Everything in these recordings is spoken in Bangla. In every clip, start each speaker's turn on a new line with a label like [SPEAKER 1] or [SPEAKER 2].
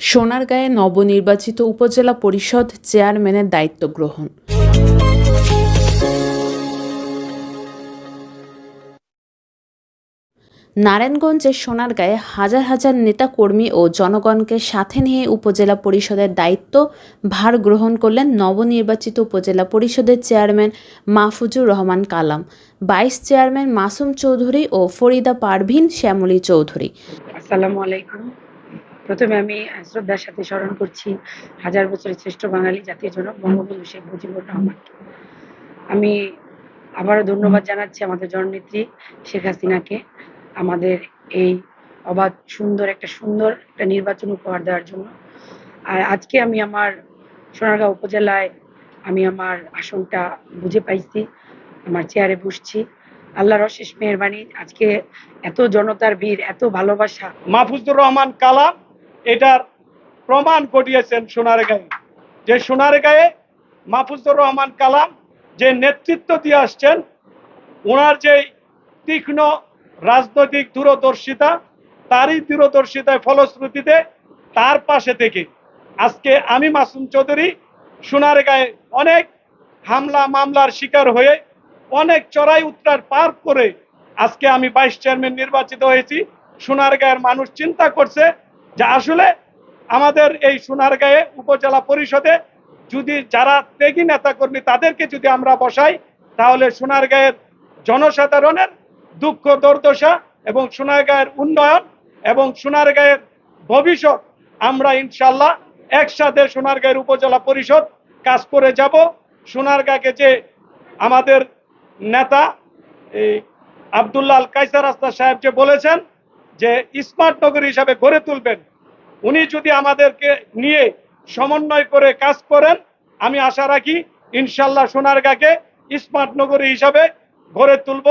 [SPEAKER 1] সোনারগাঁয়ে নবনির্বাচিত উপজেলা পরিষদ চেয়ারম্যানের দায়িত্ব গ্রহণ। নারায়ণগঞ্জের সোনারগাঁয়ে হাজার হাজার নেতাকর্মী ও জনগণকে সাথে নিয়ে উপজেলা পরিষদের দায়িত্ব ভার গ্রহণ করলেন নবনির্বাচিত উপজেলা পরিষদের chairman Mahfuzur Rahman Kalam, vice chairman Masum Chowdhury ও ফরিদা পারভিন শ্যামলী চৌধুরী।
[SPEAKER 2] আসসালামু আলাইকুম। প্রথমে আমি শ্রদ্ধার সাথে স্মরণ করছি হাজার বছরের শ্রেষ্ঠ বাঙালি জাতীয় জনক বঙ্গবন্ধু শেখ মুজিবুর রহমানকে। আমি আবারও ধন্যবাদ জানাচ্ছি আমাদের জননেত্রী শেখ হাসিনাকে আমাদের এই অবাধ, সুন্দর একটা সুন্দর একটা নির্বাচন উপহার দেওয়ার জন্য। আর আজকে আমি আমার সোনারগাঁও উপজেলায় আমি আমার আসনটা বুঝে পাইছি, আমার চেয়ারে বসছি। আল্লাহর অশেষ মেহরবানি। আজকে এত জনতার ভিড়, এত ভালোবাসা।
[SPEAKER 3] মাহফুজুর রহমান কালাম এটার প্রমাণ ঘটিয়েছেন সোনারগাঁয়ে। যে সোনারগাঁয়ে মাহফুজুর রহমান কালাম যে নেতৃত্ব দিয়ে আসছেন, ওনার যে তীক্ষ্ণ রাজনৈতিক দূরদর্শিতা, তারই দূরদর্শিতায় ফলশ্রুতিতে তার পাশে থেকে আজকে আমি মাসুম চৌধুরী সোনারগাঁয়ে অনেক হামলা মামলার শিকার হয়ে অনেক চড়াই উত্তরার পার করে আজকে আমি ভাইস চেয়ারম্যান নির্বাচিত হয়েছি। সোনার সোনারগাঁয়ের মানুষ চিন্তা করছে যে আসলে আমাদের এই সোনারগাঁয়ে উপজেলা পরিষদে যদি যারা ত্যাগী নেতাকর্মী তাদেরকে যদি আমরা বসাই, তাহলে সোনারগাঁয়ের জনসাধারণের দুঃখ, দুর্দশা এবং সোনারগাঁয়ের উন্নয়ন এবং সোনারগাঁয়ের ভবিষ্যৎ আমরা ইনশাল্লাহ একসাথে সোনারগাঁয়ের উপজেলা পরিষদ কাজ করে যাব। সোনারগাঁকে যে আমাদের নেতা, এই আবদুল্লাহ কাইসার আস্তা সাহেব যে বলেছেন যে স্মার্ট নগরী হিসাবে গড়ে তুলবেন, উনি যদি আমাদেরকে নিয়ে সমন্বয় করে কাজ করেন, আমি আশা রাখি ইনশাল্লাহ সোনারগাঁকে স্মার্ট নগরী হিসাবে গড়ে তুলব।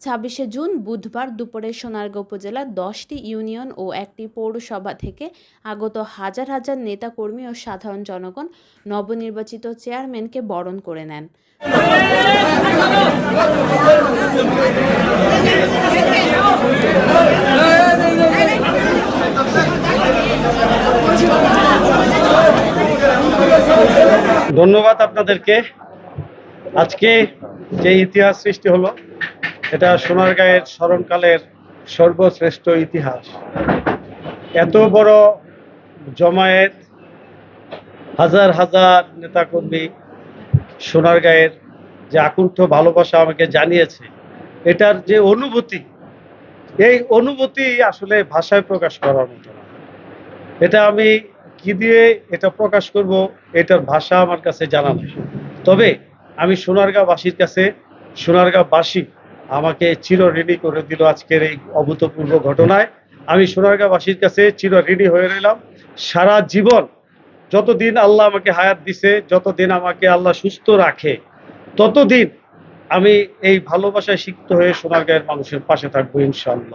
[SPEAKER 1] ছাব্বিশে জুন বুধবার দুপুরে সোনারগাঁও উপজেলার দশটি ইউনিয়ন ও একটি পৌরসভা থেকে আগত হাজার হাজার নেতাকর্মী ও সাধারণ জনগণ নবনির্বাচিত চেয়ারম্যানকে বরণ করে নেন।
[SPEAKER 3] ধন্যবাদ আপনাদেরকে। আজকে যে ইতিহাস সৃষ্টি হলো, এটা সোনারগাঁয়ের স্মরণকালের সর্বশ্রেষ্ঠ ইতিহাস। এত বড় জমায়েত হাজার হাজার নেতাকর্মী সোনারগাঁয়ের যে আকুণ্ঠ ভালোবাসা আমাকে জানিয়েছে, এটার যে অনুভূতি, এই অনুভূতি আসলে ভাষায় প্রকাশ করার মতো এটা আমি কি দিয়ে এটা প্রকাশ করব, এটার ভাষা আমার কাছে জানা নেই। তবে আমি সোনারগাঁওবাসীর কাছে, সোনারগাঁওবাসী আমাকে চির ঋণী করে দিল আজকের এই অভূতপূর্ব ঘটনায়। আমি সোনারগাঁওবাসীর কাছে চির ঋণী হয়ে রইলাম। সারা জীবন যতদিন আল্লাহ আমাকে হায়াত দিছে, যতদিন আমাকে আল্লাহ সুস্থ রাখে, ততদিন আমি এই ভালোবাসায় সিক্ত হয়ে সোনারগাঁয়ের মানুষের পাশে থাকব ইনশাল্লাহ